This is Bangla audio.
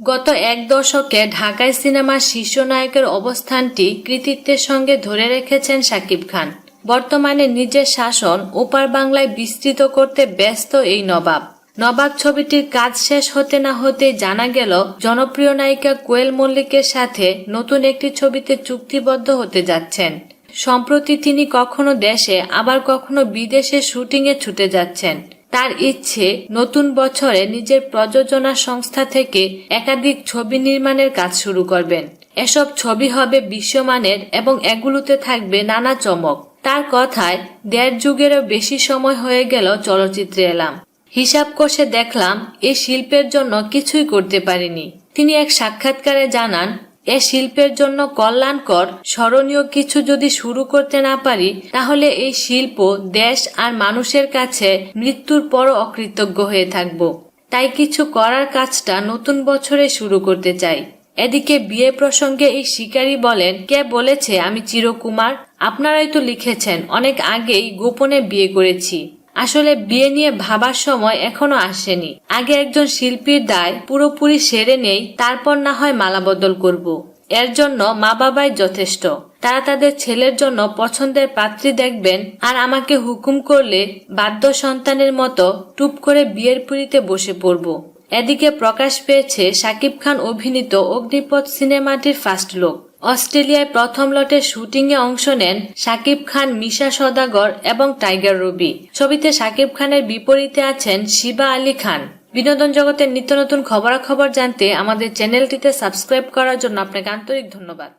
গত এক দশকে ঢাকায় সিনেমার শীর্ষ নায়কের অবস্থানটি কৃতিত্বের সঙ্গে ধরে রেখেছেন শাকিব খান। বর্তমানে নিজের শাসন ওপার বাংলায় বিস্তৃত করতে ব্যস্ত এই নবাব। নবাব ছবিটির কাজ শেষ হতে না হতে জানা গেল, জনপ্রিয় নায়িকা কোয়েল মল্লিকের সাথে নতুন একটি ছবিতে চুক্তিবদ্ধ হতে যাচ্ছেন। সম্প্রতি তিনি কখনো দেশে, আবার কখনো বিদেশে শুটিংয়ে ছুটে যাচ্ছেন। তার ইচ্ছে নতুন বছরে নিজের প্রযোজনা সংস্থা থেকে একাধিক ছবি নির্মাণের কাজ শুরু করবেন। এসব ছবি হবে বিশ্বমানের এবং এগুলোতে থাকবে নানা চমক। তার কথায়, দেড় যুগেরও বেশি সময় হয়ে গেল চলচ্চিত্রে এলাম। হিসাব কষে দেখলাম, এ শিল্পের জন্য কিছুই করতে পারিনি। তিনি এক সাক্ষাৎকারে জানান এ শিল্পের জন্য কল্যাণকর, স্মরণীয় কিছু যদি শুরু করতে না পারি, তাহলে এই শিল্প দেশ আর মানুষের কাছে মৃত্যুর পরও অকৃতজ্ঞ হয়ে থাকব। তাই কিছু করার কাজটা নতুন বছরে শুরু করতে চাই। এদিকে বিয়ে প্রসঙ্গে এই শিকারী বলেন, কে বলেছে আমি চিরকুমার? আপনারাই তো লিখেছেন, অনেক আগেই গোপনে বিয়ে করেছি। আসলে বিয়ে নিয়ে ভাবার সময় এখনও আসেনি। আগে একজন শিল্পীর দায় পুরোপুরি সেরে নেই, তারপর না হয় মালাবদল করব। এর জন্য মা বাবাই যথেষ্ট। তারা তাদের ছেলের জন্য পছন্দের পাত্রী দেখবেন আর আমাকে হুকুম করলে বাধ্য সন্তানের মতো টুপ করে বিয়ের পুরীতে বসে পড়ব। এদিকে প্রকাশ পেয়েছে শাকিব খান অভিনীত অগ্নিপথ সিনেমাটির ফার্স্ট লুক। অস্ট্রেলিয়ায় প্রথম লটে শুটিংয়ে অংশ নেন শাকিব খান, মিশা সদাগর এবং টাইগার রুবি। ছবিতে শাকিব খানের বিপরীতে আছেন শিবা আলী খান। বিনোদন জগতের নিত্য নতুন খবরাখবর জানতে আমাদের চ্যানেলটিতে সাবস্ক্রাইব করার জন্য আপনাকে আন্তরিক ধন্যবাদ।